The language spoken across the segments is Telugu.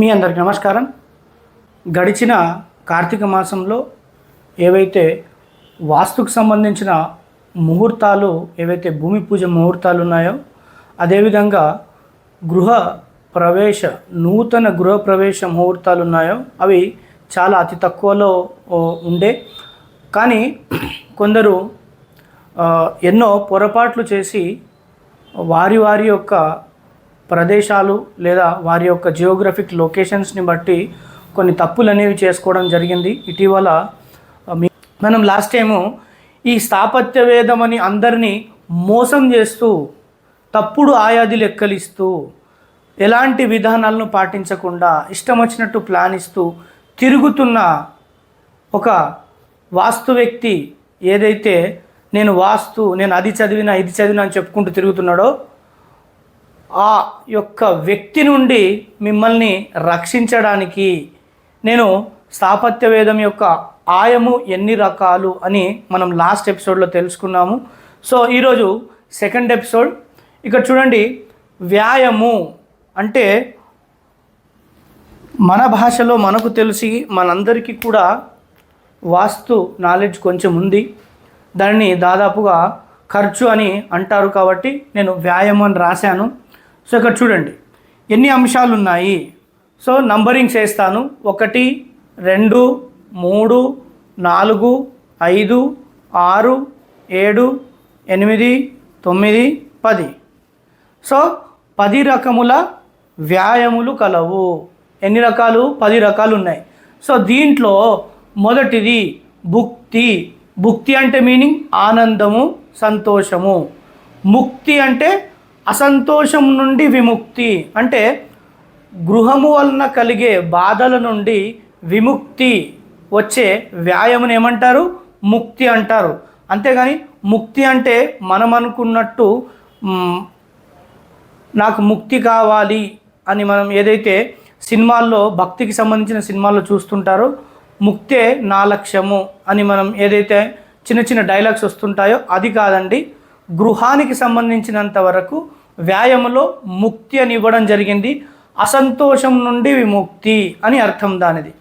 మీ అందరికి నమస్కారం. గడిచిన కార్తీక మాసంలో ఏవైతే వాస్తుకు సంబంధించిన ముహూర్తాలు ఏవైతే భూమి పూజ ముహూర్తాలు ఉన్నాయో అదేవిధంగా గృహ ప్రవేశ నూతన గృహ ప్రవేశ ముహూర్తాలు ఉన్నాయో అవి చాలా అతి తక్కువలో ఉండే. కానీ కొందరు ఎన్నో పొరపాట్లు చేసి వారి వారి యొక్క ప్రదేశాలు లేదా వారి యొక్క జియోగ్రఫిక్ లొకేషన్స్ని బట్టి కొన్ని తప్పులు అనేవి చేసుకోవడం జరిగింది. ఇటీవల మనం లాస్ట్ టైము ఈ స్థాపత్యవేదం అని అందరినీ మోసం చేస్తూ తప్పుడు ఆయాది లెక్కలిస్తూ ఎలాంటి విధానాలను పాటించకుండా ఇష్టం వచ్చినట్టు ప్లాన్ ఇస్తూ తిరుగుతున్న ఒక వాస్తు వ్యక్తి ఏదైతే నేను వాస్తు నేను అది చదివినా ఇది చదివినా అని చెప్పుకుంటూ తిరుగుతున్నాడో ఆ యొక్క వ్యక్తి నుండి మిమ్మల్ని రక్షించడానికి నేను స్థాపత్య వేదం యొక్క ఆయము ఎన్ని రకాలు అని మనం లాస్ట్ ఎపిసోడ్లో తెలుసుకున్నాము. సో ఈరోజు సెకండ్ ఎపిసోడ్. ఇక్కడ చూడండి వ్యాయము అంటే మన భాషలో మనకు తెలిసి మనందరికీ కూడా వాస్తు నాలెడ్జ్ కొంచెం ఉంది. దానిని దాదాపుగా ఖర్చు అని అంటారు కాబట్టి నేను వ్యాయామం అని రాశాను. సో ఇక్కడ చూడండి ఎన్ని అంశాలు ఉన్నాయి సో నంబరింగ్ చేస్తాను. ఒకటి రెండు మూడు నాలుగు ఐదు ఆరు ఏడు ఎనిమిది తొమ్మిది పది. సో పది రకముల వ్యాయాములు కలవు. ఎన్ని రకాలు? పది రకాలు ఉన్నాయి సో దీంట్లో మొదటిది భుక్తి. భుక్తి అంటే మీనింగ్ ఆనందము సంతోషము. ముక్తి అంటే అసంతోషం నుండి విముక్తి అంటే గృహము వలన కలిగే బాధల నుండి విముక్తి వచ్చే వ్యాయామం ఏమంటారు? ముక్తి అంటారు. అంతేగాని ముక్తి అంటే మనం అనుకున్నట్టు నాకు ముక్తి కావాలి అని మనం ఏదైతే సినిమాల్లో భక్తికి సంబంధించిన సినిమాల్లో చూస్తుంటారో ముక్తే నా లక్ష్యము అని మనం ఏదైతే చిన్న చిన్న డైలాగ్స్ వస్తుంటాయో అది కాదండి. గృహానికి సంబంధించినంత వరకు వ్యాయామంలో ముక్తి అని ఇవ్వడం జరిగింది. అసంతోషం నుండి విముక్తి అని అర్థం దానిది.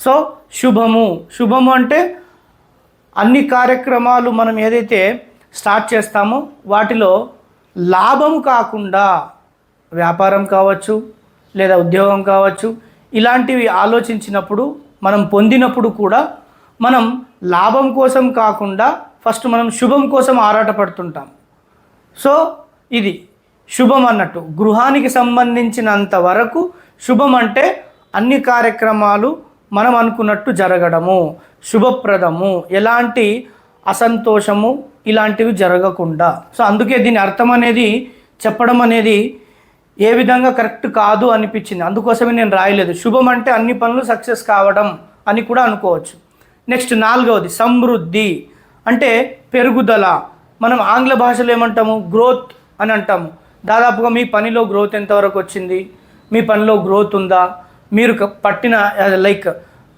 సో శుభము. శుభము అంటే అన్ని కార్యక్రమాలు మనం ఏదైతే స్టార్ట్ చేస్తామో వాటిలో లాభం కాకుండా వ్యాపారం కావచ్చు లేదా ఉద్యోగం కావచ్చు ఇలాంటివి ఆలోచించినప్పుడు మనం పొందినప్పుడు కూడా మనం లాభం కోసం కాకుండా ఫస్ట్ మనం శుభం కోసం ఆరాటపడుతుంటాం. సో ఇది. శుభం అన్నట్టు. గృహానికి సంబంధించినంత వరకు శుభం అంటే అన్ని కార్యక్రమాలు మనం అనుకున్నట్టు జరగడము. శుభప్రదము. ఎలాంటి అసంతోషము ఇలాంటివి జరగకుండా. సో అందుకే దీని అర్థం అనేది చెప్పడం అనేది ఏ విధంగా కరెక్ట్ కాదు అనిపించింది. అందుకోసమే నేను రాయలేదు. శుభం అంటే అన్ని పనులు సక్సెస్ కావడం అని కూడా అనుకోవచ్చు. నెక్స్ట్ నాలుగవది సమృద్ధి అంటే పెరుగుదల. మనం ఆంగ్ల భాషలో ఏమంటాము? గ్రోత్ అని అంటాము. దాదాపుగా మీ పనిలో గ్రోత్ ఎంతవరకు వచ్చింది? మీ పనిలో గ్రోత్ ఉందా? మీరు పట్టిన లైక్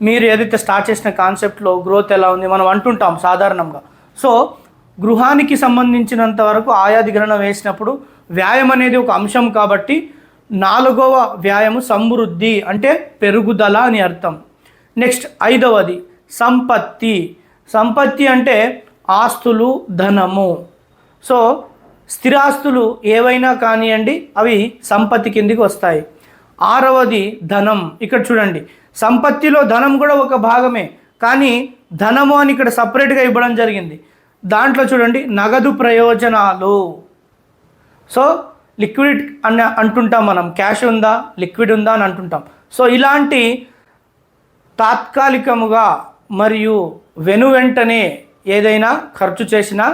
మీరు ఏదైతే స్టార్ట్ చేసిన కాన్సెప్ట్లో గ్రోత్ ఎలా ఉంది? మనం అంటుంటాం సాధారణంగా. సో గృహానికి సంబంధించినంత వరకు ఆయాది వేసినప్పుడు వ్యాయామం అనేది ఒక అంశం కాబట్టి నాలుగవ వ్యాయామం సమృద్ధి అంటే పెరుగుదల అని అర్థం. నెక్స్ట్ ఐదవది సంపత్తి. సంపత్తి అంటే ఆస్తులు ధనము. సో స్థిరాస్తులు ఏవైనా కానివ్వండి అవి సంపత్తి కిందికి వస్తాయి. ఆరవది ధనం. ఇక్కడ చూడండి సంపత్తిలో ధనం కూడా ఒక భాగమే కానీ ధనము అని ఇక్కడ సపరేట్గా ఇవ్వడం జరిగింది. దాంట్లో చూడండి నగదు ప్రయోజనాలు. సో లిక్విడ్ అని అంటుంటాం మనం క్యాష్ ఉందా లిక్విడ్ ఉందా అని అంటుంటాం. సో ఇలాంటి తాత్కాలికముగా మరియు వెను వెంటనే ఏదైనా ఖర్చు చేసినా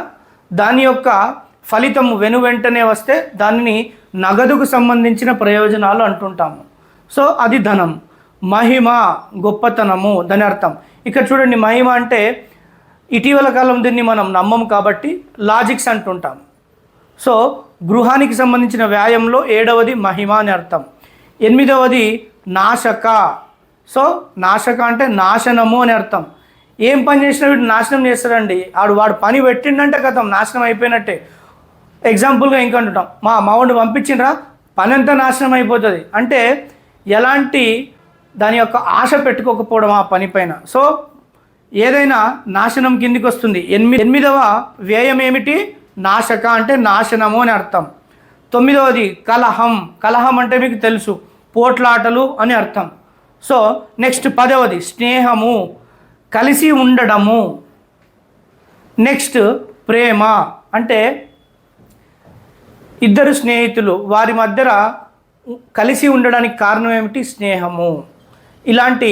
దాని యొక్క ఫలితం వెను వెంటనే వస్తే దానిని నగదుకు సంబంధించిన ప్రయోజనాలు అంటుంటాము. సో అది ధనం. మహిమ గొప్పతనము దాని అర్థం. ఇక్కడ చూడండి మహిమ అంటే ఇటీవల కాలం దీన్ని మనం నమ్మం కాబట్టి లాజిక్స్ అంటుంటాం. సో గృహానికి సంబంధించిన వ్యాయంలో ఏడవది మహిమ అని అర్థం. ఎనిమిదవది నాశక. సో నాశక అంటే నాశనము అని అర్థం. ఏం పని చేసినా వీడు నాశనం చేస్తాడండి. ఆడు వాడు పని పెట్టిండంటే కథం నాశనం అయిపోయినట్టే. ఎగ్జాంపుల్గా ఇంకంటుంటాం మా మావాడిని పంపించిండ్రా పని అంతా నాశనం అయిపోతుంది. అంటే ఎలాంటి దాని యొక్క ఆశ పెట్టుకోకపోవడం ఆ పనిపైన సో ఏదైనా నాశనం కిందికి వస్తుంది ఎనిమిది ఎనిమిదవ వ్యయం ఏమిటి? నాశక అంటే నాశనము అని అర్థం. తొమ్మిదవది కలహం. కలహం అంటే మీకు తెలుసు. పోట్లాటలు అని అర్థం. సో నెక్స్ట్ పదవది స్నేహము. కలిసి ఉండడము. నెక్స్ట్ ప్రేమ. అంటే ఇద్దరు స్నేహితులు వారి మధ్యన కలిసి ఉండడానికి కారణం ఏమిటి? స్నేహము. ఇలాంటి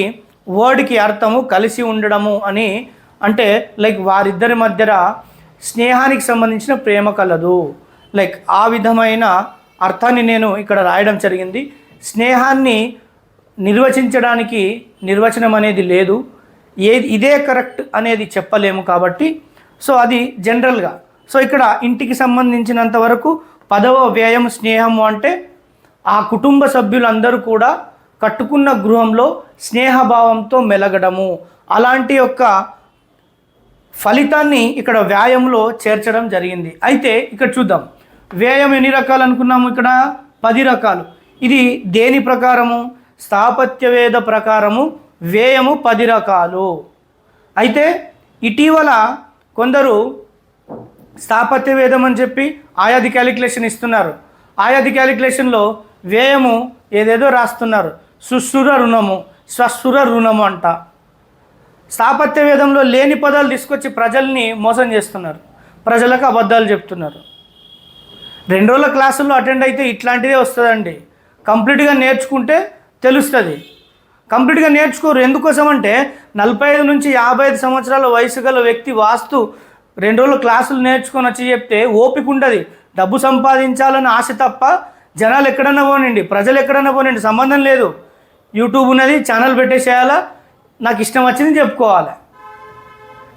వర్డ్కి అర్థము కలిసి ఉండడము అని అంటే లైక్ వారిద్దరి మధ్యన స్నేహానికి సంబంధించిన ప్రేమ కలదు. లైక్ ఆ విధమైన అర్థాన్ని నేను ఇక్కడ రాయడం జరిగింది. స్నేహాన్ని నిర్వచించడానికి నిర్వచనం అనేది లేదు. ఏది ఇదే కరెక్ట్ అనేది చెప్పలేము కాబట్టి సో అది జనరల్గా సో ఇక్కడ ఇంటికి సంబంధించినంత వరకు పదవ వ్యయం స్నేహము అంటే ఆ కుటుంబ సభ్యులందరూ కూడా కట్టుకున్న గృహంలో స్నేహభావంతో మెలగడము. అలాంటి యొక్క ఫలితాన్ని ఇక్కడ వ్యాయంలో చేర్చడం జరిగింది. అయితే ఇక్కడ చూద్దాం. వ్యయం ఎన్ని రకాలు అనుకున్నాము ఇక్కడ? పది రకాలు. ఇది దేని ప్రకారము? స్థాపత్యవేద ప్రకారము వ్యయము పది రకాలు. అయితే ఇటీవల కొందరు స్థాపత్య వేదం అని చెప్పి ఆయాది క్యాలిక్యులేషన్ ఇస్తున్నారు. ఆయాది క్యాలిక్యులేషన్లో వ్యయము ఏదేదో రాస్తున్నారు. సుశ్రుర రుణము స్వశ్రుర రుణము అంట. స్థాపత్య వేదంలో లేని పదాలు తీసుకొచ్చి ప్రజల్ని మోసం చేస్తున్నారు. ప్రజలకు అబద్ధాలు చెప్తున్నారు. రెండు రోజుల క్లాసుల్లో అటెండ్ అయితే ఇట్లాంటిదే వస్తుందండి. కంప్లీట్గా నేర్చుకుంటే తెలుస్తుంది. కంప్లీట్గా నేర్చుకోరు. ఎందుకోసం అంటే నలభై ఐదు నుంచి యాభై ఐదు సంవత్సరాల వయసు గల వ్యక్తి వాస్తు రెండు రోజులు క్లాసులు నేర్చుకొని వచ్చి చెప్తే ఓపిక ఉండదు. డబ్బు సంపాదించాలని ఆశ తప్ప జనాలు ఎక్కడన్నా పోనండి ప్రజలు ఎక్కడన్నా పోనండి సంబంధం లేదు. యూట్యూబ్ ఉన్నది ఛానల్ పెట్టేసేయాలా? నాకు ఇష్టం వచ్చింది చెప్పుకోవాలి.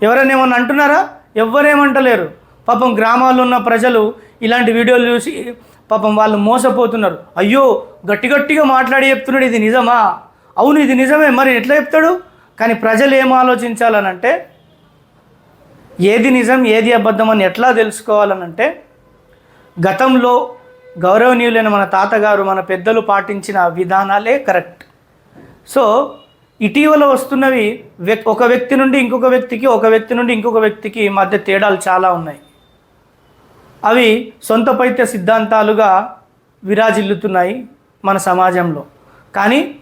ఎవరైనా ఏమన్నా అంటున్నారా? ఎవరేమంటలేరు పాపం గ్రామాల్లో ఉన్న ప్రజలు ఇలాంటి వీడియోలు చూసి పాపం వాళ్ళు మోసపోతున్నారు. అయ్యో గట్టి గట్టిగా మాట్లాడి చెప్తున్నాడు ఇది నిజమా? అవును ఇది నిజమే. మరి ఎట్లా చెప్తాడు? కానీ ప్రజలు ఏం ఆలోచించాలనంటే ఏది నిజం ఏది అబద్ధం అని ఎట్లా తెలుసుకోవాలనంటే గతంలో గౌరవనీయులైన మన తాతగారు మన పెద్దలు పాటించిన విధానాలే కరెక్ట్. సో ఇటీవల వస్తున్నవి వ్యక్ ఒక వ్యక్తి నుండి ఇంకొక వ్యక్తికి ఒక వ్యక్తి నుండి ఇంకొక వ్యక్తికి మధ్య తేడాలు చాలా ఉన్నాయి. అవి సొంత పైత్య సిద్ధాంతాలుగా విరాజిల్లుతున్నాయి మన సమాజంలో. కానీ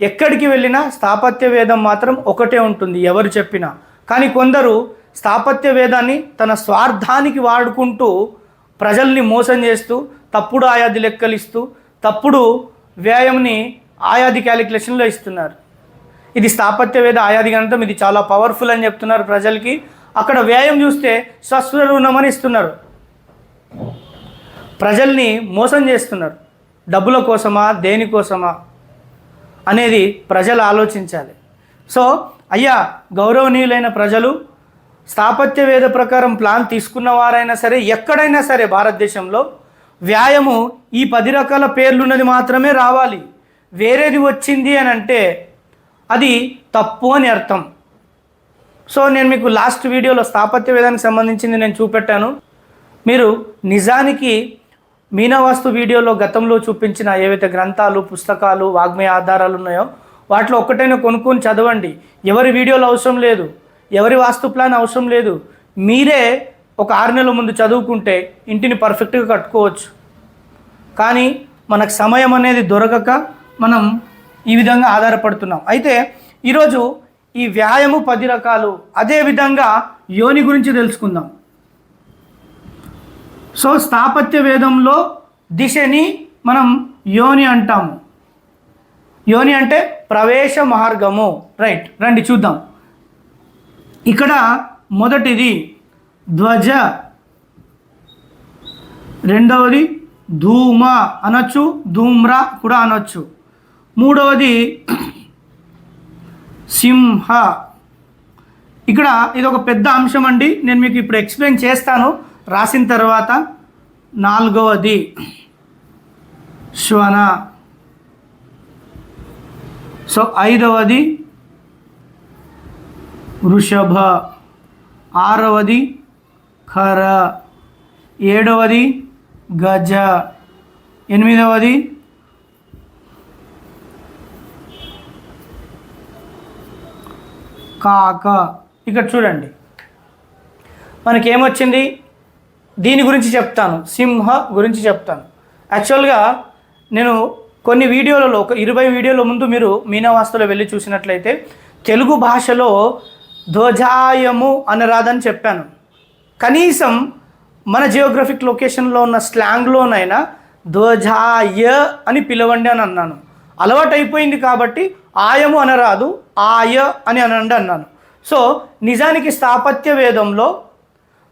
ఎక్కడికి వెళ్ళినా స్థాపత్య వేదం మాత్రం ఒకటే ఉంటుంది ఎవరు చెప్పినా. కానీ కొందరు స్థాపత్య వేదాన్ని తన స్వార్థానికి వాడుకుంటూ ప్రజల్ని మోసం చేస్తూ తప్పుడు ఆయాది లెక్కలు ఇస్తూ తప్పుడు వ్యాయంని ఆయాది క్యాలిక్యులేషన్లో ఇస్తున్నారు. ఇది స్థాపత్య వేద ఆయాది గణితం ఇది చాలా పవర్ఫుల్ అని చెప్తున్నారు ప్రజలకి. అక్కడ వ్యాయం చూస్తే స్వస్వ రుణమని ఇస్తున్నారు. ప్రజల్ని మోసం చేస్తున్నారు. డబ్బుల కోసమా దేనికోసమా అనేది ప్రజలు ఆలోచించాలి. సో అయ్యా గౌరవనీయులైన ప్రజలు స్థాపత్య వేద ప్రకారం ప్లాన్ తీసుకున్న వారైనా సరే ఎక్కడైనా సరే భారతదేశంలో వ్యాయామం ఈ పది రకాల పేర్లున్నది మాత్రమే రావాలి. వేరేది వచ్చింది అని అంటే అది తప్పు అని అర్థం. సో నేను మీకు లాస్ట్ వీడియోలో స్థాపత్య వేదానికి సంబంధించింది నేను చూపెట్టాను. మీరు నిజానికి మీనవాస్తు వీడియోలో గతంలో చూపించిన ఏవైతే గ్రంథాలు పుస్తకాలు వాగ్మయ ఆధారాలు ఉన్నాయో వాటిలో ఒక్కటైనా కొనుక్కొని చదవండి. ఎవరి వీడియోలు అవసరం లేదు. ఎవరి వాస్తు ప్లాన్ అవసరం లేదు. మీరే ఒక ఆరు నెలల ముందు చదువుకుంటే ఇంటిని పర్ఫెక్ట్గా కట్టుకోవచ్చు. కానీ మనకు సమయం అనేది దొరకక మనం ఈ విధంగా ఆధారపడుతున్నాం. అయితే ఈరోజు ఈ వ్యాయాము పది రకాలు అదేవిధంగా యోని గురించి తెలుసుకుందాం. సో స్థాపత్య వేదంలో దిశని మనం యోని అంటాము. యోని అంటే ప్రవేశ మార్గము. రైట్ రండి చూద్దాం. ఇక్కడ మొదటిది ధ్వజ రెండవది ధూమ అనొచ్చు ధూమ్ర కూడా అనొచ్చు. మూడవది సింహ. ఇక్కడ ఇది ఒక పెద్ద అంశం అండి నేను మీకు ఇప్పుడు ఎక్స్ప్లెయిన్ చేస్తాను. రాసిన తర్వాత నాలుగవది శ్వన. సో ఐదవది వృషభ ఆరవది ఖర ఏడవది గజ ఎనిమిదవది. కాక. ఇక్కడ చూడండి. మనకేమొచ్చింది? దీని గురించి చెప్తాను. సింహ గురించి చెప్తాను. యాక్చువల్గా నేను కొన్ని వీడియోలలో ఒక ఇరవై వీడియోల ముందు మీరు మీనావాస్తులో వెళ్ళి చూసినట్లయితే తెలుగు భాషలో ధ్వజాయము అని రాదని చెప్పాను. కనీసం మన జియోగ్రఫిక్ లొకేషన్లో ఉన్న స్లాంగ్లోనైనా ధ్వజాయ అని పిలవండి అని అన్నాను. అలవాటు అయిపోయింది కాబట్టి ఆయము అనరాదు ఆయ అని అనండి అన్నాను. సో నిజానికి స్థాపత్య వేదంలో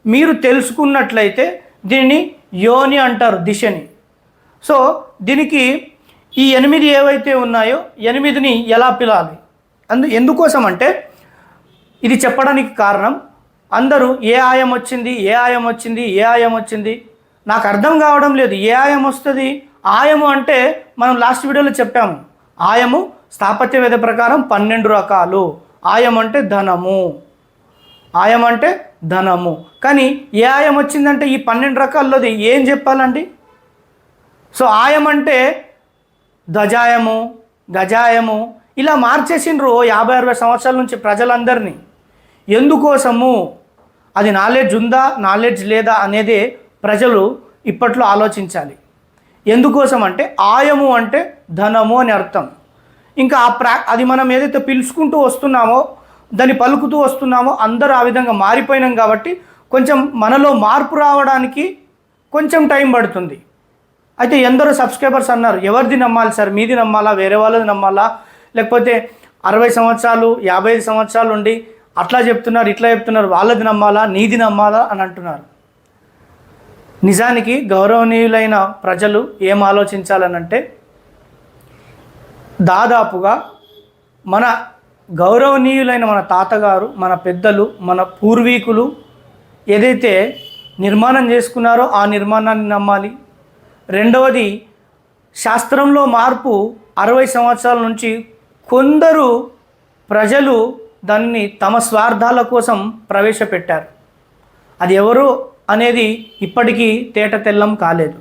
మీరు తెలుసుకున్నట్లయితే దీనిని యోని అంటారు దిశని. సో దీనికి ఈ ఎనిమిది ఏవైతే ఉన్నాయో ఎనిమిదిని ఎలా పిలాలి? అందు ఎందుకోసం అంటే ఇది చెప్పడానికి కారణం అందరూ ఏ ఆయం వచ్చింది ఏ ఆయం వచ్చింది ఏ ఆయం వచ్చింది? నాకు అర్థం కావడం లేదు. ఏ ఆయం వస్తుంది? ఆయము అంటే మనం లాస్ట్ వీడియోలో చెప్పాము. ఆయము స్థాపత్య వేద ప్రకారం పన్నెండు రకాలు. ఆయం అంటే ధనము. ఆయం అంటే ధనము. కానీ ఏ ఆయం వచ్చిందంటే ఈ పన్నెండు రకాల్లోది ఏం చెప్పాలండి? సో ఆయం అంటే ధ్వజాయము గజాయము. ఇలా మార్చేసిండ్రు యాభై అరవై సంవత్సరాల నుంచి ప్రజలందరినీ. ఎందుకోసము? అది నాలెడ్జ్ ఉందా? నాలెడ్జ్ లేదా అనేది ప్రజలు ఇప్పట్లో ఆలోచించాలి. ఎందుకోసం అంటే ఆయము అంటే ధనము అని అర్థం. ఇంకా ఆ ప్రా అది మనం ఏదైతే పిలుచుకుంటూ వస్తున్నామో దాన్ని పలుకుతూ వస్తున్నామో అందరూ ఆ విధంగా మారిపోయినాం కాబట్టి కొంచెం మనలో మార్పు రావడానికి కొంచెం టైం పడుతుంది. అయితే ఎందరో సబ్స్క్రైబర్స్ అన్నారు ఎవరిది నమ్మాలి సార్? మీది నమ్మాలా? వేరే వాళ్ళది నమ్మాలా? లేకపోతే అరవై సంవత్సరాలు యాభై ఐదు సంవత్సరాలు ఉండి అట్లా చెప్తున్నారు ఇట్లా చెప్తున్నారు వాళ్ళది నమ్మాలా నీది నమ్మాలా అని అంటున్నారు. నిజానికి గౌరవనీయులైన ప్రజలు ఏం ఆలోచించాలనంటే దాదాపుగా మన గౌరవనీయులైన మన తాతగారు మన పెద్దలు మన పూర్వీకులు ఏదైతే నిర్మాణం చేసుకున్నారో ఆ నిర్మాణాన్ని నమ్మాలి. రెండవది శాస్త్రంలో మార్పు అరవై సంవత్సరాల నుంచి కొందరు ప్రజలు దానిని తమ స్వార్థాల కోసం ప్రవేశపెట్టారు. అది ఎవరు అనేది ఇప్పటికీ తేట తెల్లం కాలేదు.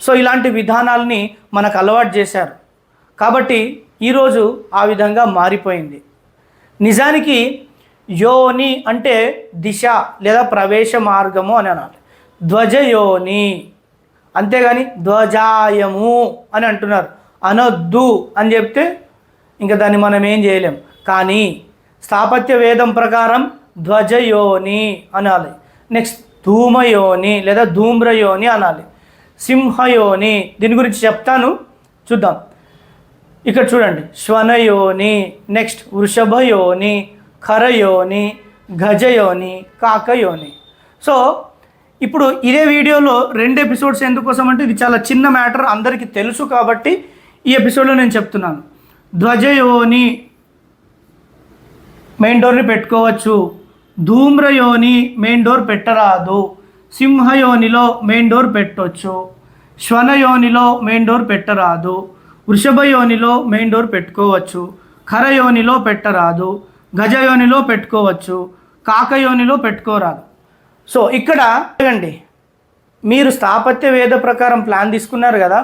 సో ఇలాంటి విధానాల్ని మనకు అలవాటు చేశారు. కాబట్టి ఈరోజు ఆ విధంగా మారిపోయింది. నిజానికి యోని అంటే దిశ లేదా ప్రవేశ మార్గము అని అనాలి. ధ్వజయోని అంతేగాని ధ్వజాయము అని అంటున్నారు. అనొద్దు అని చెప్తే ఇంకా దాన్ని మనం ఏం చేయలేం. కానీ స్థాపత్య వేదం ప్రకారం ధ్వజయోని అనాలి. నెక్స్ట్ ధూమయోని లేదా ధూమ్రయోని అనాలి. సింహయోని దీని గురించి చెప్తాను చూద్దాం. ఇక్కడ చూడండి. శ్వనయోని నెక్స్ట్ వృషభయోని ఖరయోని గజయోని కాకయోని. సో ఇప్పుడు ఇదే వీడియోలో రెండు ఎపిసోడ్స్ ఎందుకోసం అంటే ఇది చాలా చిన్న మ్యాటర్ అందరికీ తెలుసు కాబట్టి ఈ ఎపిసోడ్లో నేను చెప్తున్నాను. ధ్వజయోని మెయిన్ డోర్ని పెట్టుకోవచ్చు. ధూమ్రయోని మెయిన్ డోర్ పెట్టరాదు. సింహయోనిలో మెయిన్ డోర్ పెట్టవచ్చు శ్వనయోనిలో మెయిన్ డోర్ పెట్టరాదు. వృషభయోనిలో మెయిన్ డోర్ పెట్టుకోవచ్చు. ఖరయోనిలో పెట్టరాదు. గజయోనిలో పెట్టుకోవచ్చు. కాకయోనిలో పెట్టుకోరాదు. సో ఇక్కడ అండి మీరు స్థాపత్య వేద ప్రకారం ప్లాన్ తీసుకున్నారు కదా.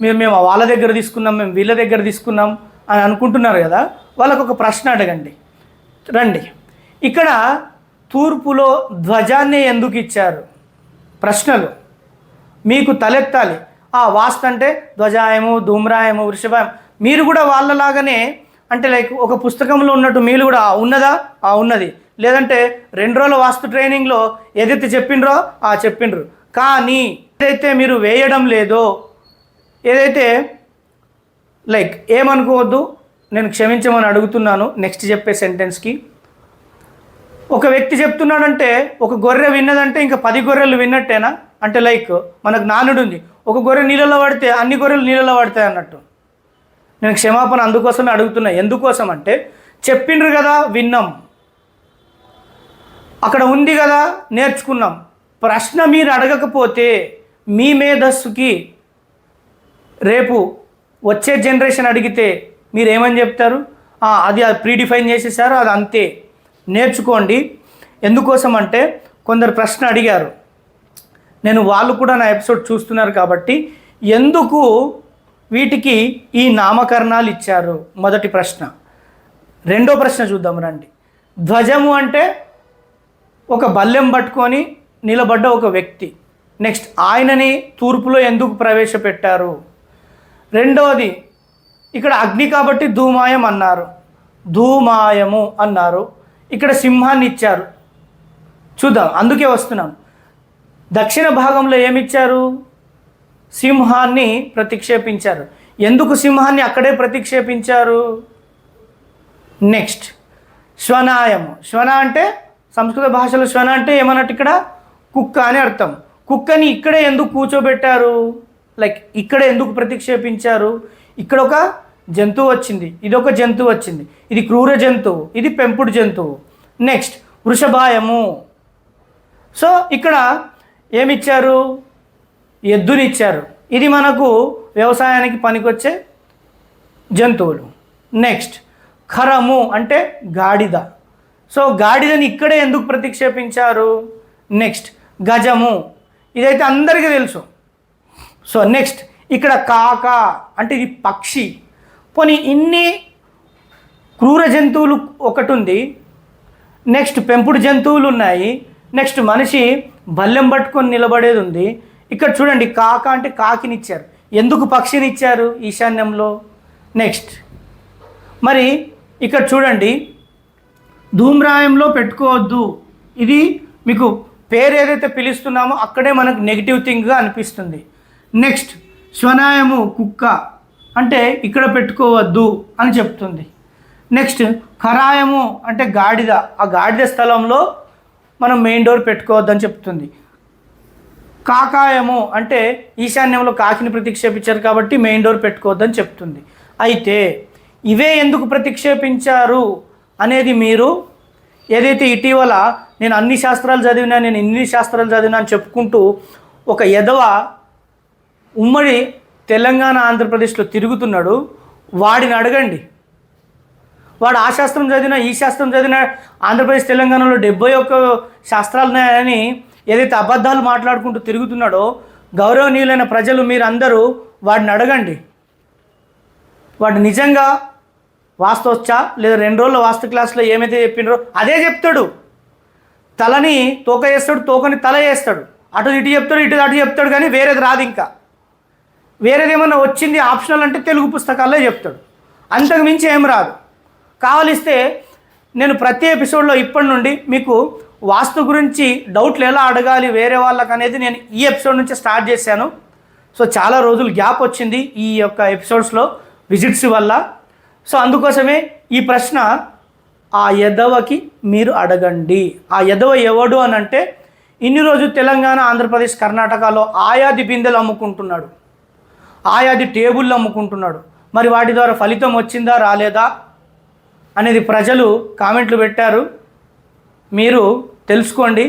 మీరు మేము వాళ్ళ దగ్గర తీసుకున్నాం మేము వీళ్ళ దగ్గర తీసుకున్నాం అని అనుకుంటున్నారు కదా. వాళ్ళకు ఒక ప్రశ్న అడగండి. రండి. ఇక్కడ తూర్పులో ధ్వజాన్ని ఎందుకు ఇచ్చారు? ప్రశ్నలు. మీకు తలెత్తాలి. ఆ వాస్తు అంటే ధ్వజాయము ధూమ్రాయము వృషభాయం మీరు కూడా వాళ్ళలాగానే అంటే లైక్ ఒక పుస్తకంలో ఉన్నట్టు మీరు కూడా ఉన్నదా? ఆ ఉన్నది. లేదంటే రెండు రోజుల వాస్తు ట్రైనింగ్లో ఏదైతే చెప్పిండ్రో ఆ చెప్పిండ్రు. కానీ ఏదైతే మీరు వేయడం లేదో ఏదైతే లైక్ ఏమనుకోవద్దు నేను క్షమించమని అడుగుతున్నాను నెక్స్ట్ చెప్పే సెంటెన్స్కి. ఒక వ్యక్తి చెప్తున్నాడంటే ఒక గొర్రె విన్నదంటే ఇంకా పది గొర్రెలు విన్నట్టేనా? అంటే లైక్ మనకు నానుడు ఉంది. ఒక గొర్రె నీళ్ళలో పడితే అన్ని గొర్రెలు నీళ్ళలో పడతాయి అన్నట్టు. నేను క్షమాపణ అందుకోసమే అడుగుతున్నా. ఎందుకోసం అంటే చెప్పిండ్రు కదా విన్నాం. అక్కడ ఉంది కదా నేర్చుకున్నాం. ప్రశ్న మీరు అడగకపోతే మీ మేధస్సుకి రేపు వచ్చే జనరేషన్ అడిగితే మీరు ఏమని చెప్తారు అది ప్రీడిఫైన్ చేసేసారు అది అంతే. నేర్చుకోండి. ఎందుకోసం అంటే కొందరు ప్రశ్న అడిగారు. నేను వాళ్ళు కూడా నా ఎపిసోడ్ చూస్తున్నారు కాబట్టి ఎందుకు వీటికి ఈ నామకరణాలు ఇచ్చారు? మొదటి ప్రశ్న. రెండో ప్రశ్న చూద్దాం రండి. ధ్వజము అంటే ఒక బల్లెం పట్టుకొని నిలబడ్డ ఒక వ్యక్తి. నెక్స్ట్ ఆయనని తూర్పులో ఎందుకు ప్రవేశపెట్టారు? రెండవది ఇక్కడ అగ్ని కాబట్టి ధూమాయం అన్నారు. ధూమాయము అన్నారు. ఇక్కడ సింహాన్ని ఇచ్చారు. చూద్దాం అందుకే వస్తున్నాం. దక్షిణ భాగంలో ఏమిచ్చారు? సింహాన్ని ప్రతిక్షేపించారు. ఎందుకు సింహాన్ని అక్కడే ప్రతిక్షేపించారు? నెక్స్ట్ శ్వనాయము. శ్వన అంటే సంస్కృత భాషలో శ్వన అంటే ఏమన్నట్టు ఇక్కడ? కుక్క అని అర్థం. కుక్కని ఇక్కడే ఎందుకు కూర్చోబెట్టారు? లైక్ ఇక్కడ ఎందుకు ప్రతిక్షేపించారు? ఇక్కడ ఒక జంతువు వచ్చింది. ఇది ఒక జంతువు వచ్చింది. ఇది క్రూర జంతువు. ఇది పెంపుడు జంతువు. నెక్స్ట్ వృషభాయము. సో ఇక్కడ ఏమిచ్చారు? ఎద్దునిచ్చారు. ఇది మనకు వ్యవసాయానికి పనికొచ్చే జంతువులు. నెక్స్ట్ ఖరము అంటే గాడిద. సో గాడిదని ఇక్కడే ఎందుకు ప్రతిక్షేపించారు? నెక్స్ట్ గజము. ఇదైతే అందరికీ తెలుసు. సో నెక్స్ట్ ఇక్కడ కాక అంటే ఇది పక్షి. పోనీ ఇన్ని క్రూర జంతువులు ఒకటి ఉంది నెక్స్ట్ పెంపుడు జంతువులు ఉన్నాయి నెక్స్ట్ మనిషి బల్లెం పట్టుకొని నిలబడేది ఉంది ఇక్కడ చూడండి కాక అంటే కాకినిచ్చారు. ఎందుకు పక్షినిచ్చారు ఈశాన్యంలో? నెక్స్ట్ మరి ఇక్కడ చూడండి ధూమ్రాయంలో పెట్టుకోవద్దు. ఇది మీకు పేరు ఏదైతే పిలుస్తున్నామో అక్కడే మనకు నెగిటివ్ థింగ్గా అనిపిస్తుంది. నెక్స్ట్ శ్వనాయము కుక్క. అంటే ఇక్కడ పెట్టుకోవద్దు అని చెప్తుంది. నెక్స్ట్ కరాయము అంటే గాడిద. ఆ గాడిద స్థలంలో మనం మెయిన్ డోర్ పెట్టుకోవద్దని చెప్తుంది. కాకాయము అంటే ఈశాన్యంలో కాకిని ప్రతిక్షేపించారు కాబట్టి మెయిన్ డోర్ పెట్టుకోవద్దని చెప్తుంది. అయితే ఇవే ఎందుకు ప్రతిక్షేపించారు అనేది మీరు ఏదైతే ఇటీవల నేను అన్ని శాస్త్రాలు చదివినా నేను ఇన్ని శాస్త్రాలు చదివినా అని చెప్పుకుంటూ ఒక ఎదవ ఉమ్మడి తెలంగాణ ఆంధ్రప్రదేశ్లో తిరుగుతున్నాడు వాడిని అడగండి. వాడు ఆ శాస్త్రం చదివినా ఈ శాస్త్రం చదివినా ఆంధ్రప్రదేశ్ తెలంగాణలో డెబ్బై ఒక్క శాస్త్రాలు ఉన్నాయని ఏదైతే అబద్ధాలు మాట్లాడుకుంటూ తిరుగుతున్నాడో గౌరవనీయులైన ప్రజలు మీరందరూ వాడిని అడగండి. వాడు నిజంగా వాస్తు వచ్చా? లేదా రెండు రోజుల వాస్తు క్లాస్లో ఏమైతే చెప్పినారో అదే చెప్తాడు. తలని తోక వేస్తాడు తోకని తల వేస్తాడు అటు ఇటు చెప్తాడు ఇటు అటు చెప్తాడు కానీ వేరేది రాదు ఇంకా. వేరేది ఏమన్నా వచ్చింది ఆప్షనల్ అంటే తెలుగు పుస్తకాల్లో చెప్తాడు. అంతకు మించి ఏం రాదు. కావలిస్తే నేను ప్రతి ఎపిసోడ్లో ఇప్పటి నుండి మీకు వాస్తు గురించి డౌట్లు ఎలా అడగాలి వేరే వాళ్ళకి అనేది నేను ఈ ఎపిసోడ్ నుంచి స్టార్ట్ చేశాను. సో చాలా రోజులు గ్యాప్ వచ్చింది ఈ యొక్క ఎపిసోడ్స్లో విజిట్స్ వల్ల. సో అందుకోసమే ఈ ప్రశ్న ఆ ఎదవకి మీరు అడగండి. ఆ ఎదవ ఎవడు అని అంటే ఇన్ని రోజు తెలంగాణ ఆంధ్రప్రదేశ్ కర్ణాటకలో ఆయాది బిందెలు అమ్ముకుంటున్నాడు. ఆయాది టేబుల్ అమ్ముకుంటున్నాడు. మరి వాటి ద్వారా ఫలితం వచ్చిందా రాలేదా అనేది ప్రజలు కామెంట్లు పెట్టారు. మీరు తెలుసుకోండి.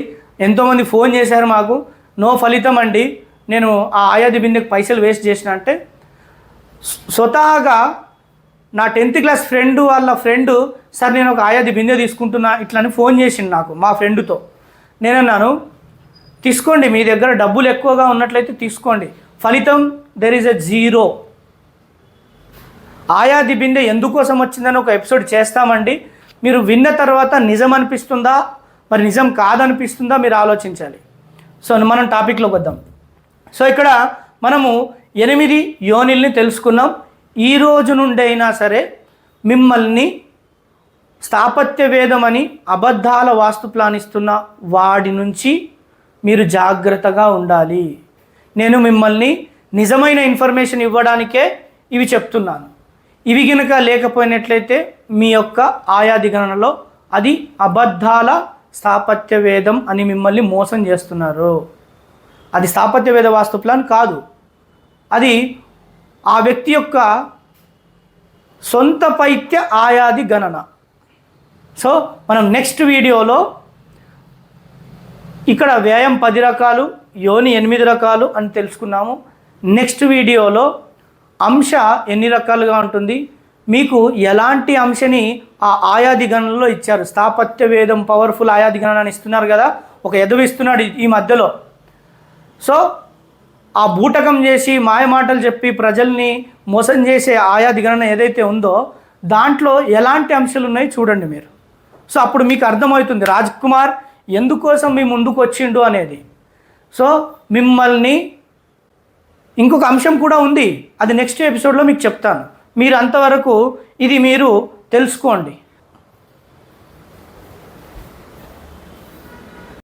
ఎంతోమంది ఫోన్ చేశారు మాకు. నో ఫలితం అండి. నేను ఆ ఆయాది బిందెకి పైసలు వేస్ట్ చేసిన అంటే స్వతహాగా నా టెన్త్ క్లాస్ ఫ్రెండ్ వాళ్ళ ఫ్రెండ్ సార్ నేను ఒక ఆయాది బిందె తీసుకుంటున్నా ఇట్లని ఫోన్ చేసిండు నాకు మా ఫ్రెండ్తో. నేనన్నాను తీసుకోండి మీ దగ్గర డబ్బులు ఎక్కువగా ఉన్నట్లయితే తీసుకోండి. ఫలితం దెర్ ఈజ్ ఎ జీరో ఆయాది బిందె ఎందుకోసం వచ్చిందని ఒక ఎపిసోడ్ చేస్తామండి. మీరు విన్న తర్వాత నిజం అనిపిస్తుందా? మరి నిజం కాదనిపిస్తుందా? మీరు ఆలోచించాలి. సో మనం టాపిక్లోకి వద్దాం. సో ఇక్కడ మనము ఎనిమిది యోనిల్ని తెలుసుకున్నాం. ఈ రోజు నుండి అయినా సరే మిమ్మల్ని స్థాపత్య వేదం అని అబద్ధాల వాస్తు ప్లాన్ ఇస్తున్న వాడి నుంచి మీరు జాగ్రత్తగా ఉండాలి. నేను మిమ్మల్ని నిజమైన ఇన్ఫర్మేషన్ ఇవ్వడానికే ఇవి చెప్తున్నాను. ఇవి గనుక లేకపోయినట్లయితే మీ యొక్క ఆయాది గణనలో అది అబద్ధాల స్థాపత్య వేదం అని మిమ్మల్ని మోసం చేస్తున్నారు. అది స్థాపత్య వేద వాస్తు ప్లాన్ కాదు. అది ఆ వ్యక్తి యొక్క సొంత పైత్య ఆయాది గణన సో మనం నెక్స్ట్ వీడియోలో ఇక్కడ వ్యయం పది రకాలు యోని ఎనిమిది రకాలు అని తెలుసుకున్నాము. నెక్స్ట్ వీడియోలో అంశ ఎన్ని రకాలుగా ఉంటుంది? మీకు ఎలాంటి అంశని ఆ ఆయాది గణనలో ఇచ్చారు? స్థాపత్య వేదం పవర్ఫుల్ ఆయాది గణన అని ఇస్తున్నారు కదా ఒక ఎదువు ఇస్తున్నాడు ఈ- ఈ మధ్యలో. సో ఆ బూటకం చేసి మాయమాటలు చెప్పి ప్రజల్ని మోసం చేసే ఆయాది గణన ఏదైతే ఉందో దాంట్లో ఎలాంటి అంశాలు ఉన్నాయి చూడండి మీరు. సో అప్పుడు మీకు అర్థమవుతుంది రాజ్ కుమార్ ఎందుకోసం మీ ముందుకు వచ్చిండు అనేది. సో మిమ్మల్ని ఇంకొక అంశం కూడా ఉంది. అది నెక్స్ట్ ఎపిసోడ్లో మీకు చెప్తాను. మీరు అంతవరకు ఇది మీరు తెలుసుకోండి.